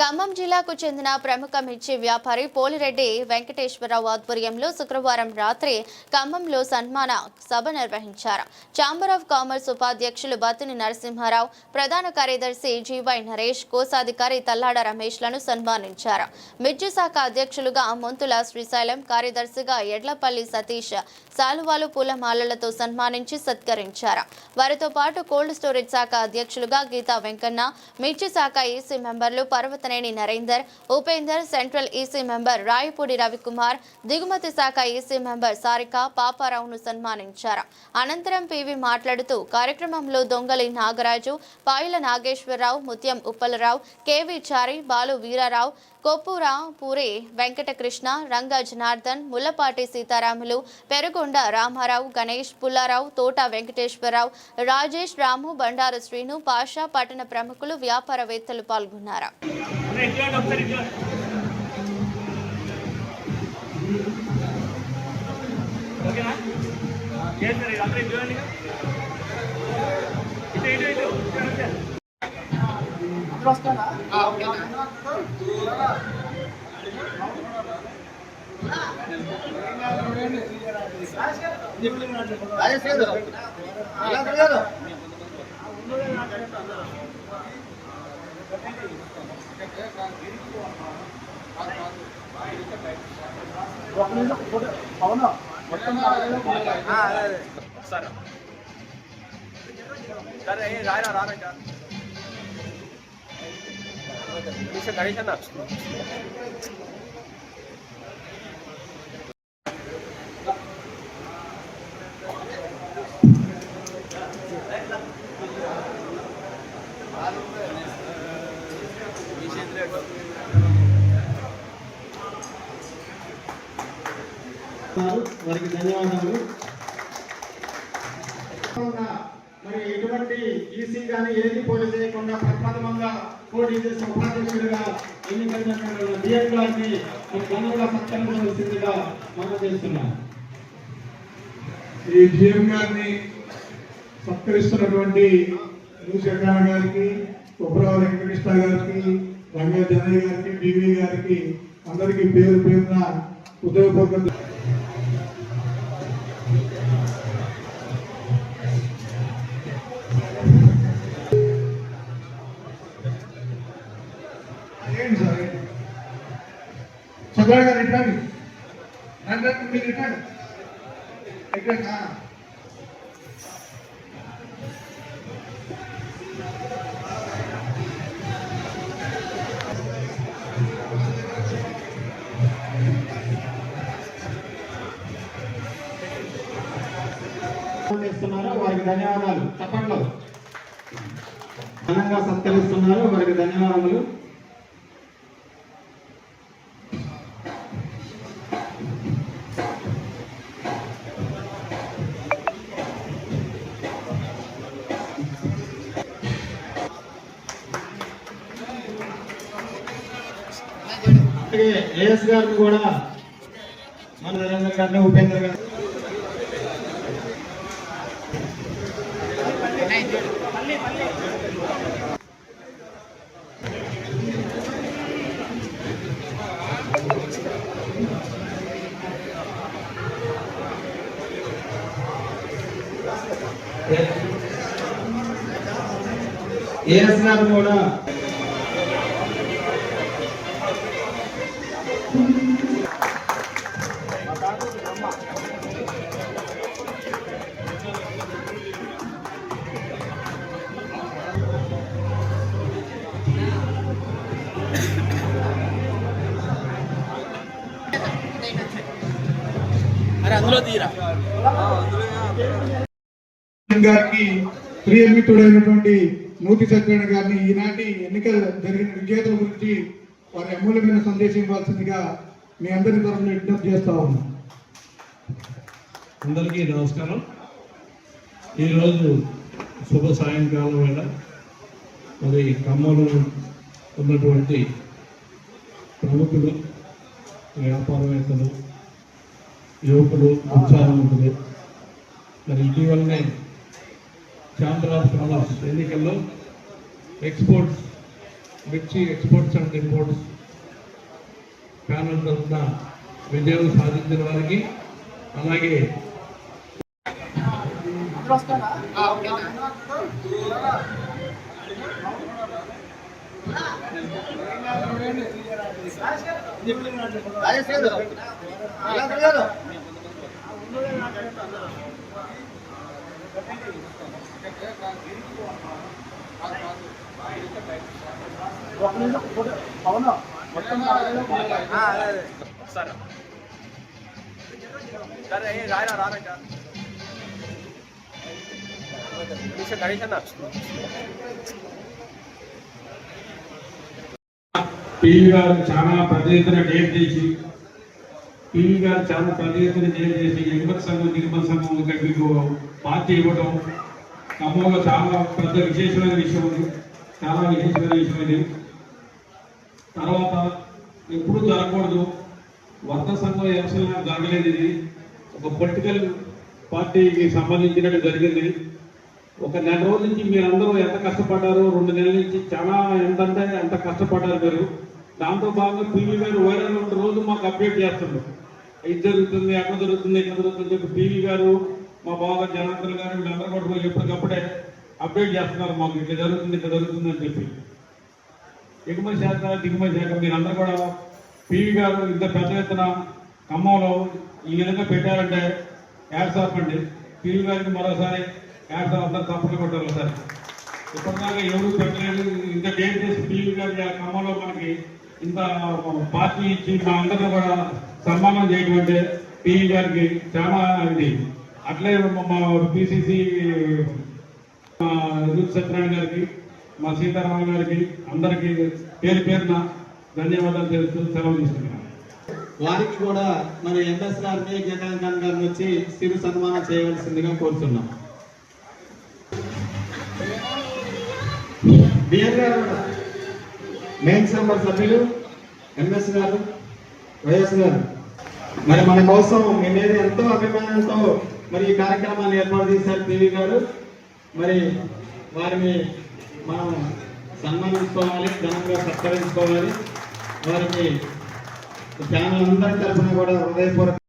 ఖమ్మం జిల్లాకు చెందిన ప్రముఖ మిర్చి వ్యాపారి పోలిరెడ్డి వెంకటేశ్వరరావు ఆధ్వర్యంలో శుక్రవారం రాత్రి ఖమ్మంలో సన్మాన సభ నిర్వహించారు. ఛాంబర్ ఆఫ్ కామర్స్ ఉపాధ్యక్షులు బతుని నరసింహారావు ప్రధాన కార్యదర్శి జీవై నరేష్ కోశాధికారి తల్లాడ రమేష్లను సన్మానించారు. మిర్చి శాఖ అధ్యక్షులుగా మంతుల శ్రీశైలం కార్యదర్శిగా ఎడ్లపల్లి సతీష్ శాలువాలు పూలమాలలతో సన్మానించి సత్కరించారు. వారితో పాటు కోల్డ్ స్టోరేజ్ శాఖ అధ్యక్షులుగా గీతా వెంకన్న మిర్చి శాఖ ఈసీ మెంబర్లు పర్వత Parvathaneni Narender Upender central EC member Rayapudi Ravikumar దిగుమతి శాఖ ఈసీ మెంబర్ సారిక పాపారావును సన్మానించారు. అనంతరం పివి మాట్లాడుతూ కార్యక్రమంలో దొంగలి నాగరాజు పాయల నాగేశ్వరరావు ముత్యం ఉప్పలరావు కేవీ చారి బాలు వీరారావు కొప్పురా పూరి వెంకటకృష్ణ రంగా జనార్దన్ ముల్లపాటి సీతారాములు పెరుగొండ రామారావు గణేష్ పుల్లారావు తోట వెంకటేశ్వరరావు రాజేష్ రాము బండారు శ్రీను పాషా పట్టణ ప్రముఖులు వ్యాపారవేత్తలు పాల్గొన్నారు. అన్న ఇట్లాంటి ఒకసారి ఇట్లా ఇది అందరూ చూడండి ఇటు ఇటు ఇటు ఇక్కడ సరే. సరే రాయరా రారా గణేష్ అన్న వారికి ధన్యవాదాలు. మరి ఎటువంటి ఈసీ కానీ ఏది పోటీ చేయకుండా ప్రప్రథమంగా పోటీ చేసిన ఉపాధ్యక్షుడిగా ఎన్నికైనటువంటి డిఎం గారిని మరి ఘనంగా సత్కరించవలసిందిగా మనం చేస్తున్నాం. ఈ జీఎం గారిని సత్కరిస్తున్నటువంటి శంకర గారికి ఉప్పరావు వెంకటకృష్ణ గారికి రంగా జనయ్య గారికి బివి గారికి అందరికీ పేరు పేరున ఉదయపూర్వక చంద్ర గారు ఇట్లాంటి రండి మీరు ఇట్లాంటి ఇక్కడ వారికి ధన్యవాదాలు. చెప్పండి ఘనంగా సత్కరిస్తున్నారు వారికి ధన్యవాదములు. ఏఎస్ గారిని కూడా మన నరేంద్ర గారిని ఉపేంద్ర గారు. ఏఎస్ గారు కూడా గారికి ప్రియమిత్రుడైనటువంటి మూర్తి సత్యనారాయణ గారిని ఈనాటి ఎన్నికలు జరిగిన విజేతల గురించి వారి అమూల్యమైన సందేశం ఇవ్వాల్సిందిగా మీ అందరి తరఫున విజ్ఞప్తి చేస్తా ఉన్నాం అందరికీ నమస్కారం. ఈరోజు శుభ సాయంకాలం వేళ మరి ఖమ్మంలో ఉన్నటువంటి ప్రముఖులు వ్యాపారవేత్తలు యువకులు ఉత్సాహం ఉంటుంది. మరి ఇటీవలనే ఛాంబర్ ఆఫ్ కామర్స్ ఎన్నికల్లో ఎక్స్పోర్ట్స్ మిర్చి ఎక్స్పోర్ట్స్ అండ్ ఇంపోర్ట్స్ ప్యానల్ తరఫున విజయం సాధించిన వారికి అలాగే సార్. సరే ఏ రాయరా రారా సార్ గణేష్ అన్న పివి గారు చాలా పెద్ద ఎత్తున డేట్ చేసి పివి గారు చాలా పెద్ద ఎత్తున డేట్ చేసి ఎగుమతి సంఘం దిగుమతి సంఘం ఇక్కడ మీకు పార్టీ ఇవ్వడం ఖమ్మంలో చాలా పెద్ద విశేషమైన విషయం ఉంది. చాలా విశేషమైన విషయం ఇది. తర్వాత ఎప్పుడు జరగకూడదు. వర్గ సంఘం ఎలక్షన్ జరగలేదు ఇది. ఒక పొలిటికల్ పార్టీకి సంబంధించినట్టు జరిగింది. ఒక నెల రోజుల నుంచి మీరందరూ ఎంత కష్టపడ్డారు రెండు నెలల నుంచి చాలా ఎంతంటే ఎంత కష్టపడ్డారు మీరు. దాంతో భాగంగా పీవీ గారు వైరల్ ఉన్న రోజు మాకు అప్డేట్ చేస్తున్నారు. ఇది జరుగుతుంది ఎక్కడ జరుగుతుంది ఎక్కడ జరుగుతుంది చెప్పి పీవీ గారు మా బాగా జనార్దన్ గారు వీళ్ళందరూ కూడా పోయి ఎప్పటికప్పుడే అప్డేట్ చేస్తున్నారు మాకు. ఇట్లా జరుగుతుంది ఇట్లా జరుగుతుంది అని చెప్పి. ఎగుమతి శాఖ దిగుమతి శాఖ మీరందరూ కూడా పీవీ గారు ఇంత పెద్ద ఎత్తున ఖమ్మంలో ఈ విధంగా పెట్టారంటే యాడ్స్ ఆఫ్ అండి. పీవీ గారికి మరోసారి యాడ్స్ ఆఫ్ అందరూ తప్పక కొట్టాలి సార్. ఇప్పటిదాకా ఎవరు పెట్టలేదు. ఇంత డేట్ చేసి పీవీ గారి ఖమ్మంలో మనకి ఇంత పార్టీ ఇచ్చి మా అందరినీ కూడా సన్మానం చేయటువంటి పిఈ గారికి చాలా ఇది. అట్లే మా పిసిసి సత్యనారాయణ గారికి మా సీతారామన్ గారికి అందరికీ పేరు పేరున ధన్యవాదాలు తెలుస్తూ సెలవు తీసుకున్నాను వారికి కూడా మరి ఎంఎస్ఆర్ గారిని జగన్ గారిని వచ్చి సిరు సన్మానం చేయవలసిందిగా కోరుతున్నాం. డిఎన్ గారు మెయిన్స్ సభ్యులు ఎంఎస్ గారు వైఎస్ గారు. మరి మన కోసం మీ మీద ఎంతో అభిమానంతో మరి ఈ కార్యక్రమాన్ని ఏర్పాటు చేశారు టీవీ గారు. మరి వారిని మనం సన్మానించుకోవాలి ఘనంగా సత్కరించుకోవాలి. వారికి ఛానల్ అందరి తరఫున కూడా హృదయపూర్వక